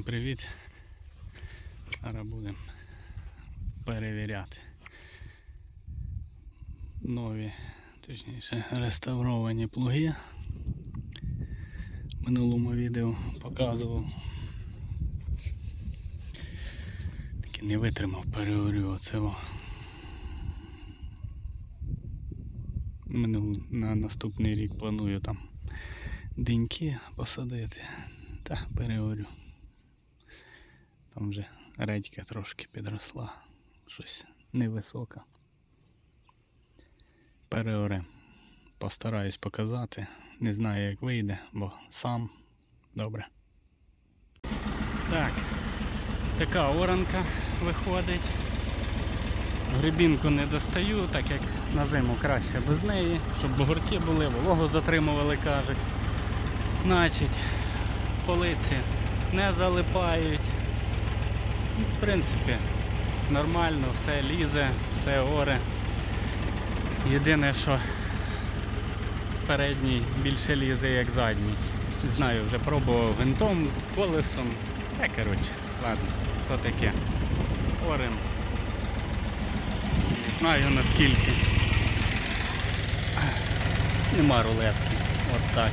Всім привіт. Зараз будемо перевіряти нові, точніше, реставровані плуги. В минулому відео показував. Таки не витримав, переорю оце. На наступний рік планую там деньки посадити. Та переорю. Там вже редька трошки підросла. Щось невисока. Переорем. Постараюсь показати. Не знаю як вийде, бо сам добре. Так, така оранка виходить. Грибінку не достаю, так як на зиму краще без неї, щоб бугорки були, вологу затримували, кажуть. Значить, полиці не залипають. Ну, В принципі, нормально, все лізе, все оре. Єдине, що передній більше лізе, як задній. Не знаю, вже пробував гвинтом, колесом. Та коротше, ладно, то таке. Орем. Не знаю наскільки. Нема рулетки. От так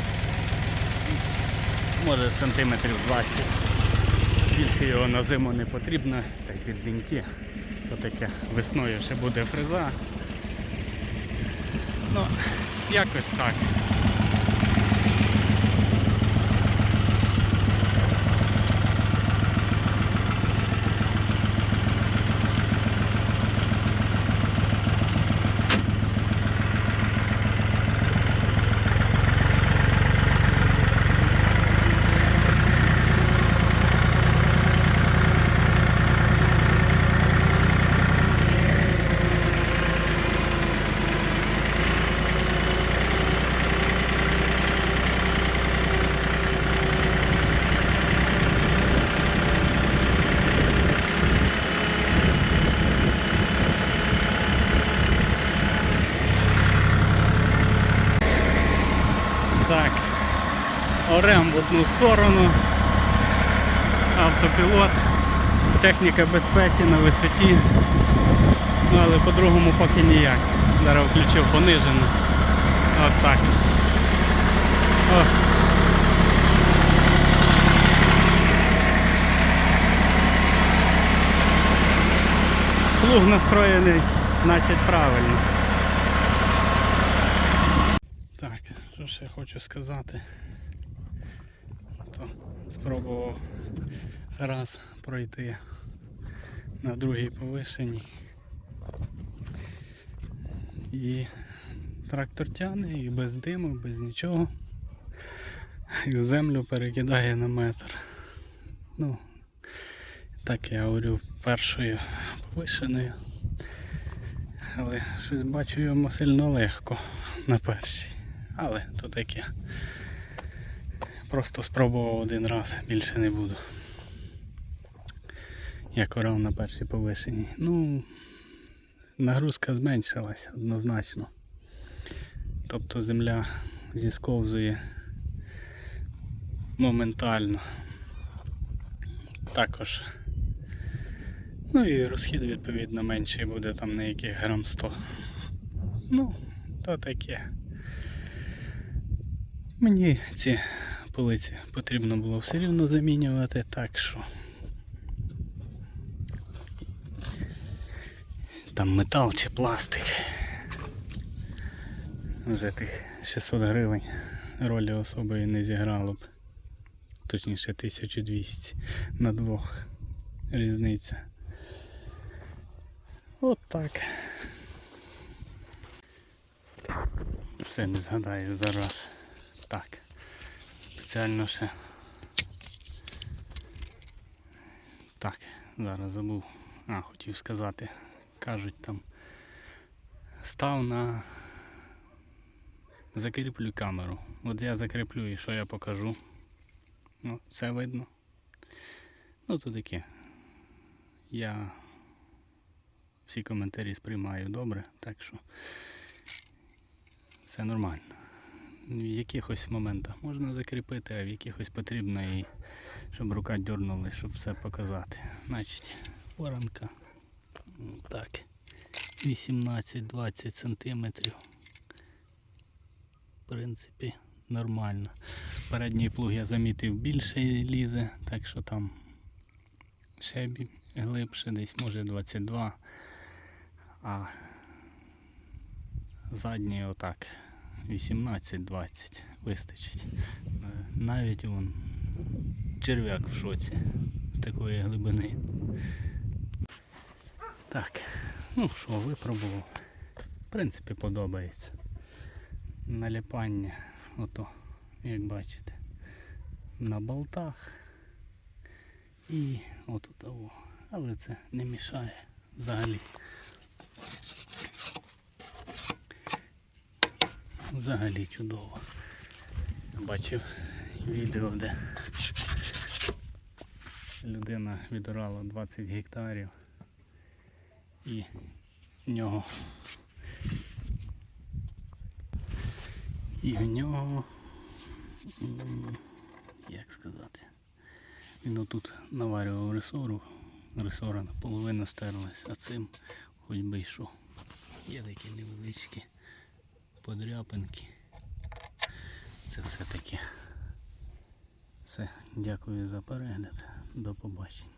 може сантиметрів 20. Більше його на зиму не потрібно, так від деньки. То таке весною ще буде фреза. Ну, якось. Так, орем в одну сторону, автопілот, техніка безпеки на висоті. Ну, але по-другому поки ніяк. Зараз включив понижену. От так. О. Плуг настроєний, значить правильно. Так, що ще хочу сказати, то спробував раз пройти на другій повишенні. І трактор тягне і без диму, без нічого. І землю перекидає на метр. Ну, так я говорю першою повишеною. Але щось бачу йому сильно легко на першій. Але то таке. Просто спробував один раз, більше не буду. Як орав на першій повишенні. Ну, нагрузка зменшилась однозначно. Тобто земля зісковзує моментально. Також. Ну і розхід відповідно менший буде там на яких грам 100. Ну, то таке. Мені ці полиці потрібно було все рівно замінювати, так що там метал чи пластик. Вже тих 600 гривень ролі особої не зіграло б. Точніше 1200 на двох різниця. От так. Все не згадаю зараз. Так. Спеціально ще. Так, зараз забув. А, хотів сказати. Кажуть там. Став на. Закріплю камеру. От я закріплю і що я покажу. Ну, все видно. Ну то таке. Я всі коментарі сприймаю добре, так що все нормально. В якихось моментах можна закріпити, а в якихось потрібно і щоб рука дернула, щоб все показати. Значить, воронка. Так. 18-20 сантиметрів. В принципі, нормально. Передній плуг я замітив більше лізе, так що там ще глибше, десь може 22. А задній отак 18-20 вистачить. Е, Навіть вон черв'як в шоці з такої глибини. Так, ну що, випробував. В принципі, подобається. Наліпання, ото, як бачите, на болтах. І отут. Але це не мішає взагалі. Взагалі чудово. Бачив відео, де людина відорала 20 гектарів і в нього і в нього як сказати він отут наварював ресору ресора наполовину стерлась а цим хоч би йшов є такі невеличкі подряпинки. Це все таки все дякую за перегляд. До побачення